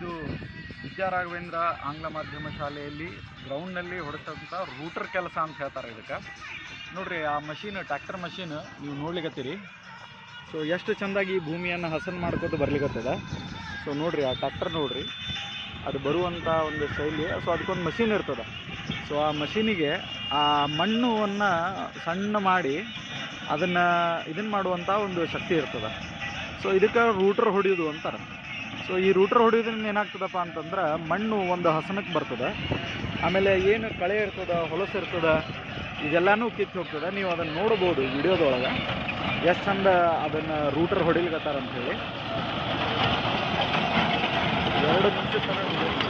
ಇದು ವಿದ್ಯಾರಾಘವೇಂದ್ರ ಆಂಗ್ಲ ಮಾಧ್ಯಮ ಶಾಲೆಯಲ್ಲಿ ಗ್ರೌಂಡ್ನಲ್ಲಿ ಹೊಡೆಸಂಥ ರೂಟರ್ ಕೆಲಸ ಅಂತ ಹೇಳ್ತಾರೆ ಇದಕ್ಕೆ. ನೋಡ್ರಿ, ಆ ಮಷೀನ್ ಟ್ರ್ಯಾಕ್ಟರ್ ಮಷೀನ್ ನೀವು ನೋಡ್ಲಿಕ್ಕತ್ತೀರಿ ಸೊ ಎಷ್ಟು ಚೆಂದಾಗಿ ಭೂಮಿಯನ್ನು ಹಸನ್ ಮಾಡ್ಕೋತ ಬರ್ಲಿಕ್ಕತ್ತದ ಸೊ ನೋಡ್ರಿ, ಆ ಟ್ರ್ಯಾಕ್ಟರ್ ನೋಡ್ರಿ, ಅದು ಬರುವಂಥ ಒಂದು ಶೈಲಿ. ಸೊ ಅದಕ್ಕೊಂದು ಮಷೀನ್ ಇರ್ತದೆ. ಸೊ ಆ ಮಷೀನಿಗೆ ಆ ಮಣ್ಣುವನ್ನು ಸಣ್ಣ ಮಾಡಿ ಅದನ್ನು ಇದನ್ನು ಮಾಡುವಂಥ ಒಂದು ಶಕ್ತಿ ಇರ್ತದೆ. ಸೊ ಇದಕ್ಕೆ ರೂಟರ್ ಹೊಡೆಯೋದು ಅಂತಾರೆ. ಸೊ ಈ ರೂಟರ್ ಹೊಡಿಯೋದ್ರಿಂದ ಏನಾಗ್ತದಪ್ಪ ಅಂತಂದ್ರೆ ಮಣ್ಣು ಒಂದು ಹಸನಕ್ಕೆ ಬರ್ತದೆ. ಆಮೇಲೆ ಏನು ಕಳೆ ಇರ್ತದೆ, ಹೊಲಸು ಇರ್ತದೆ, ಇದೆಲ್ಲನೂ ಕಿತ್ತು ಹೋಗ್ತದೆ. ನೀವು ಅದನ್ನು ನೋಡ್ಬೋದು ವಿಡಿಯೋದೊಳಗೆ. ಎಷ್ಟು ಚಂದ ಅದನ್ನು ರೂಟರ್ ಹೊಡಿಲಿಕತ್ತಾರ ಹೇಳಿ. ಎರಡು ನಿಮಿಷ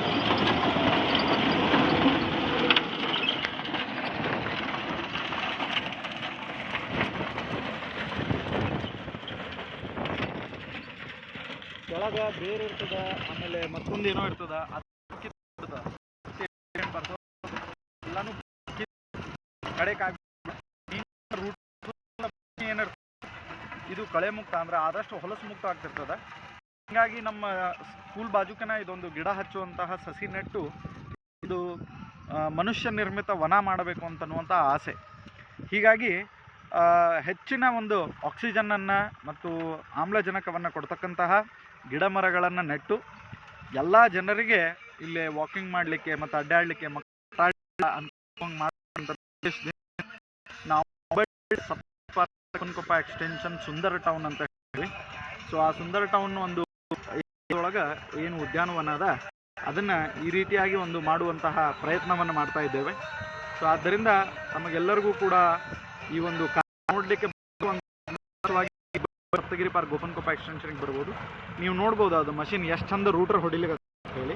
ಕೆಳಗೆ ಬೇರೆ ಇರ್ತದ, ಆಮೇಲೆ ಮತ್ತೊಂದು ಏನೋ ಇರ್ತದ? ಎಲ್ಲಾನು ಕಡೆಗೆ ರೂಟ್ ಇದು ಕಳೆ ಮುಕ್ತ ಅಂದ್ರೆ ಆದಷ್ಟು ಹೊಲಸು ಮುಕ್ತ ಆಗ್ತಿರ್ತದ. ಹೀಗಾಗಿ ನಮ್ಮ ಸ್ಕೂಲ್ ಬಾಜುಕನ ಇದೊಂದು ಗಿಡ ಹಚ್ಚುವಂತಹ ಸಸಿ ನೆಟ್ಟು ಇದು ಮನುಷ್ಯ ನಿರ್ಮಿತ ವನ ಮಾಡಬೇಕು ಅಂತನ್ನುವಂಥ ಆಸೆ. ಹೀಗಾಗಿ ಹೆಚ್ಚಿನ ಒಂದು ಆಕ್ಸಿಜನನ್ನು ಮತ್ತು ಆಮ್ಲಜನಕವನ್ನು ಕೊಡ್ತಕ್ಕಂತಹ ಗಿಡ ಮರಗಳನ್ನು ನೆಟ್ಟು ಎಲ್ಲ ಜನರಿಗೆ ಇಲ್ಲಿ ವಾಕಿಂಗ್ ಮಾಡಲಿಕ್ಕೆ ಮತ್ತು ಅಡ್ಡಾಡಲಿಕ್ಕೆ ನಾವು ಎಕ್ಸ್ಟೆನ್ಷನ್ ಸುಂದರ ಟೌನ್ ಅಂತ ಹೇಳಿ ಸೊ ಆ ಸುಂದರ ಟೌನ್ ಒಂದು ಒಳಗೆ ಏನು ಉದ್ಯಾನವನ ಅದ ಅದನ್ನು ಈ ರೀತಿಯಾಗಿ ಒಂದು ಮಾಡುವಂತಹ ಪ್ರಯತ್ನವನ್ನು ಮಾಡ್ತಾ ಇದ್ದೇವೆ. ಸೊ ಆದ್ದರಿಂದ ನಮಗೆಲ್ಲರಿಗೂ ಕೂಡ ಈ ಒಂದು ನೋಡ್ಲಿಕ್ಕೆ ಸಪ್ತಗಿರಿ ಪಾರ್ಕ್ ಗೋಪನ್ ಕೊಪ್ಪ ಎಕ್ಸ್ಟೆನ್ಷನ್ಗೆ ಬರ್ಬೋದು. ನೀವು ನೋಡ್ಬೋದು ಅದು ಮಷಿನ್ ಎಷ್ಟು ಚಂದ ರೂಟರ್ ಹೊಡಿಲಿಕ್ಕೆ ಹೇಳಿ.